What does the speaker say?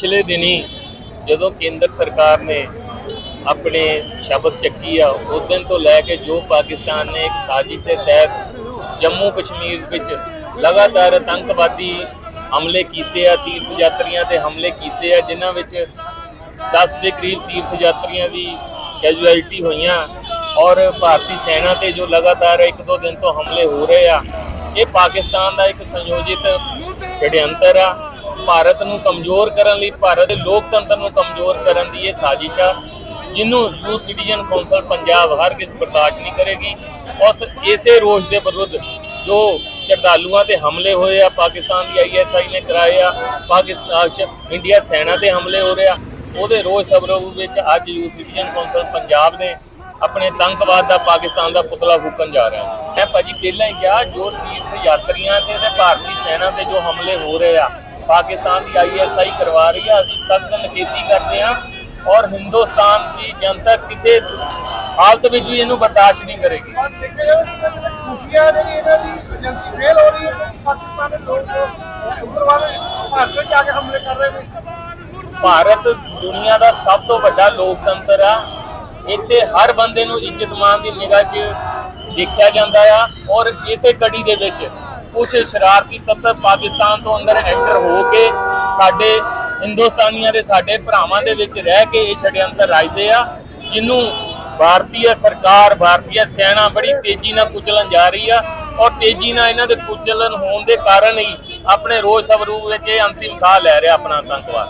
ਪਿਛਲੇ ਦਿਨੀ ਜਦੋਂ ਕੇਂਦਰ ਸਰਕਾਰ ਨੇ ਆਪਣੇ ਸ਼ਬਦ ਚੱਕੀ ਆ, ਉਸ ਦਿਨ ਤੋਂ ਲੈ ਕੇ ਜੋ ਪਾਕਿਸਤਾਨ ਨੇ ਇੱਕ ਸਾਜ਼ਿਸ਼ ਦੇ ਤਹਿਤ ਜੰਮੂ ਕਸ਼ਮੀਰ ਵਿੱਚ ਲਗਾਤਾਰ ਆਤੰਕਵਾਦੀ ਹਮਲੇ ਕੀਤੇ ਆ ਤੀਰਥ ਯਾਤਰੀਆਂ ਤੇ ਹਮਲੇ ਕੀਤੇ ਆ, ਜਿਨ੍ਹਾਂ ਵਿੱਚ 10 ਦੇ ਕਰੀਬ ਤੀਰਥ ਯਾਤਰੀਆਂ ਦੀ ਕੈਜੂਅਲਟੀ ਹੋਈਆਂ ਔਰ ਭਾਰਤੀ ਸੈਨਾ ਤੇ ਜੋ ਲਗਾਤਾਰ ਇੱਕ ਦੋ ਦਿਨ ਤੋਂ ਹਮਲੇ ਹੋ ਰਹੇ ਆ, ਇਹ ਪਾਕਿਸਤਾਨ ਦਾ ਇੱਕ ਸੰਯੋਜਿਤ ષਡਯੰਤਰ ਆ। ਭਾਰਤ ਨੂੰ ਕਮਜ਼ੋਰ ਕਰਨ ਲਈ, ਭਾਰਤ ਦੇ ਲੋਕਤੰਤਰ ਨੂੰ ਕਮਜ਼ੋਰ ਕਰਨ ਦੀ ਇਹ ਸਾਜ਼ਿਸ਼ ਆ, ਜਿਹਨੂੰ ਯੂ ਸਿਟੀਜ਼ਨ ਕੌਂਸਲ ਪੰਜਾਬ ਹਰ ਕਿਸ ਬਰਦਾਸ਼ਤ ਨਹੀਂ ਕਰੇਗੀ। ਉਸ ਇਸੇ ਰੋਸ਼ ਦੇ ਵਿਰੁੱਧ ਜੋ ਸ਼ਰਧਾਲੂਆਂ ਤੇ ਹਮਲੇ ਹੋਏ ਆ, ਪਾਕਿਸਤਾਨ ਦੀ ਆਈਐਸਆਈ ਨੇ ਕਰਾਏ ਆ, ਪਾਕਿਸਤਾਨ ਚ ਇੰਡੀਆ ਸੈਨਾ ਤੇ ਹਮਲੇ ਹੋ ਰਹੇ ਆ ਉਹਦੇ ਰੋਸ ਸਬਰੂਪ ਵਿੱਚ ਅੱਜ ਯੂ ਸਿਟੀਜ਼ਨ ਕੌਂਸਲ ਪੰਜਾਬ ਨੇ ਆਪਣੇ ਤੰਕਵਾਦ ਦਾ ਪਾਕਿਸਤਾਨ ਦਾ ਪੁਤਲਾ ਫੂਕਣ ਜਾ ਰਿਹਾ। ਹੈ ਮੈਂ ਭਾਜੀ, ਪਹਿਲਾਂ ਹੀ ਕਿਹਾ, ਜੋ ਤੀਰਥ ਯਾਤਰੀਆਂ ਤੇ ਤੇ ਭਾਰਤੀ ਸੈਨਾ ਤੇ ਜੋ ਹਮਲੇ ਹੋ ਰਹੇ ਆ ਪਾਕਿਸਤਾਨ ਦੀ ਆਈਐਸਆਈ ਕਰਵਾ ਰਹੀ ਆ। ਅਸੀਂ ਸਖਤ ਨਿਖੇਧੀ ਕਰਦੇ ਆ ਔਰ ਹਿੰਦੁਸਤਾਨ ਦੀ ਜਨਤਾ ਕਿਸੇ ਹਾਲਤ ਵਿੱਚ ਵੀ ਇਹਨੂੰ ਬਰਦਾਸ਼ਤ ਨਹੀਂ ਕਰੇਗੀ। ਔਰ ਦੇਖਿਆ ਜਾਵੇ ਕਿ ਜਿਹੜੇ ਖੁਫੀਆ ਜਿਹੜੀ ਇਹਨਾਂ ਦੀ ਏਜੰਸੀ ਫੇਲ ਹੋ ਰਹੀ ਹੈ। ਤੇ ਪਾਕਿਸਤਾਨ ਦੇ ਲੋਕ ਉਧਰ ਵਾਲੇ ਭਾਰਤ ਵਿੱਚ ਆ ਕੇ ਹਮਲੇ ਕਰ ਰਹੇ ਨੇ। ਭਾਰਤ ਦੁਨੀਆ ਦਾ ਸਭ ਤੋਂ ਵੱਡਾ ਲੋਕਤੰਤਰ ਆ। ਇੱਥੇ ਹਰ ਬੰਦੇ ਨੂੰ ਇੱਜ਼ਤ ਮਾਨ ਦੀ ਨਿਗਾਹ 'ਚ ਦੇਖਿਆ ਜਾਂਦਾ ਆ ਔਰ ਇਸੇ ਕੜੀ ਦੇ ਵਿੱਚ ਕੁਝ ਸ਼ਰਾਰਤੀ ਤੱਤ ਪਾਕਿਸਤਾਨ ਤੋਂ ਅੰਦਰ ਐਂਟਰ ਹੋ ਕੇ ਸਾਡੇ ਹਿੰਦੁਸਤਾਨੀਆਂ ਦੇ ਸਾਡੇ ਭਰਾਵਾਂ ਦੇ ਵਿੱਚ ਰਹਿ ਕੇ ਇਹ ਛੜਯੰਤਰ ਰਚਦੇ ਆ ਜਿਹਨੂੰ ਭਾਰਤੀ ਸਰਕਾਰ, ਭਾਰਤੀ ਸੈਨਾ ਬੜੀ ਤੇਜ਼ੀ ਨਾਲ ਕੁਚਲਣ ਜਾ ਰਹੀ ਆ ਔਰ ਤੇਜ਼ੀ ਨਾਲ ਇਹਨਾਂ ਦੇ ਕੁਚਲਣ ਹੋਣ ਦੇ ਕਾਰਨ ਹੀ ਆਪਣੇ ਰੋਜ਼ ਸਵਰੂਪ ਵਿੱਚ ਇਹ ਅੰਤਿਮ ਸਾਹ ਲੈ ਰਿਹਾ ਆਪਣਾ ਆਤੰਕਵਾਦ।